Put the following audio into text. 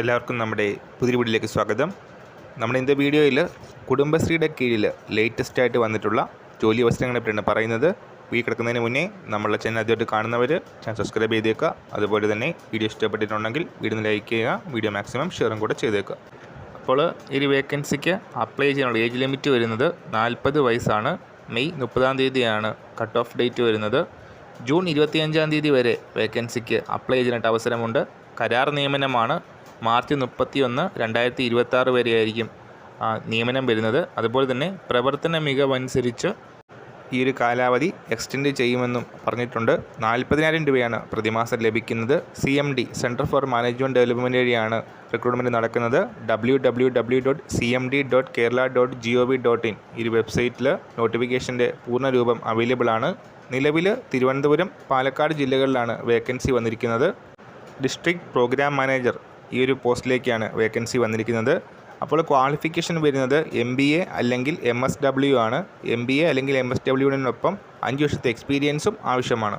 എല്ലാവർക്കും നമ്മുടെ പുതിയ വീഡിയോയിലേക്ക് സ്വാഗതം. നമ്മുടെ ഇന്നത്തെ വീഡിയോയിൽ കുടുംബശ്രീയുടെ കീഴിൽ ലേറ്റസ്റ്റ് ആയിട്ട് വന്നിട്ടുള്ള ജോലി അവസരങ്ങളെ പറ്റിയാണ് പറയുന്നത്. വീ കിടക്കുന്നതിന് മുന്നേ നമ്മളെ ചാനൽ ആദ്യമായിട്ട് കാണുന്നവർ ചാനൽ സബ്സ്ക്രൈബ് ചെയ്തേക്കുക. അതുപോലെ തന്നെ വീഡിയോ ഇഷ്ടപ്പെട്ടിട്ടുണ്ടെങ്കിൽ വീഡിയോ ലൈക്ക് ചെയ്യുക വീഡിയോ മാക്സിമം ഷെയറും കൂടെ ചെയ്തേക്കുക. അപ്പോൾ ഈ വേക്കൻസിക്ക് അപ്ലൈ ചെയ്യാനുള്ള ഏജ് ലിമിറ്റ് വരുന്നത് നാൽപ്പത് വയസ്സാണ്. മെയ് മുപ്പതാം തീയതിയാണ് കട്ട് ഓഫ് ഡേറ്റ് വരുന്നത്. ജൂൺ ഇരുപത്തിയഞ്ചാം തീയതി വരെ വേക്കൻസിക്ക് അപ്ലൈ ചെയ്യാനായിട്ട് അവസരമുണ്ട്. കരാർ നിയമനമാണ് മാർച്ച് മുപ്പത്തി ഒന്ന് രണ്ടായിരത്തി ഇരുപത്തി വരെയായിരിക്കും നിയമനം വരുന്നത്. അതുപോലെ തന്നെ പ്രവർത്തന മികവനുസരിച്ച് ഈ ഒരു കാലാവധി എക്സ്റ്റെൻഡ് ചെയ്യുമെന്നും പറഞ്ഞിട്ടുണ്ട്. നാൽപ്പതിനായിരം രൂപയാണ് പ്രതിമാസം ലഭിക്കുന്നത്. C M D centre for management development വഴിയാണ് റിക്രൂട്ട്മെന്റ് നടക്കുന്നത്. W W W dot C M D dot Kerala dot G O V dot in ഈ വെബ്സൈറ്റിൽ നോട്ടിഫിക്കേഷന്റെ പൂർണ രൂപം അവൈലബിൾ ആണ്. നിലവിൽ തിരുവനന്തപുരം പാലക്കാട് ജില്ലകളിലാണ് വേക്കൻസി വന്നിരിക്കുന്നത്. ഡിസ്ട്രിക്ട് പ്രോഗ്രാം മാനേജർ ഈ ഒരു പോസ്റ്റിലേക്കാണ് വേക്കൻസി വന്നിരിക്കുന്നത്. അപ്പോൾ ക്വാളിഫിക്കേഷൻ വരുന്നത് എം ബി എ അല്ലെങ്കിൽ എം എസ് ഡബ്ല്യു ആണ്. എം ബി എ അല്ലെങ്കിൽ എം എസ് ഡബ്ല്യുവിനൊപ്പം അഞ്ച് വർഷത്തെ എക്സ്പീരിയൻസും ആവശ്യമാണ്.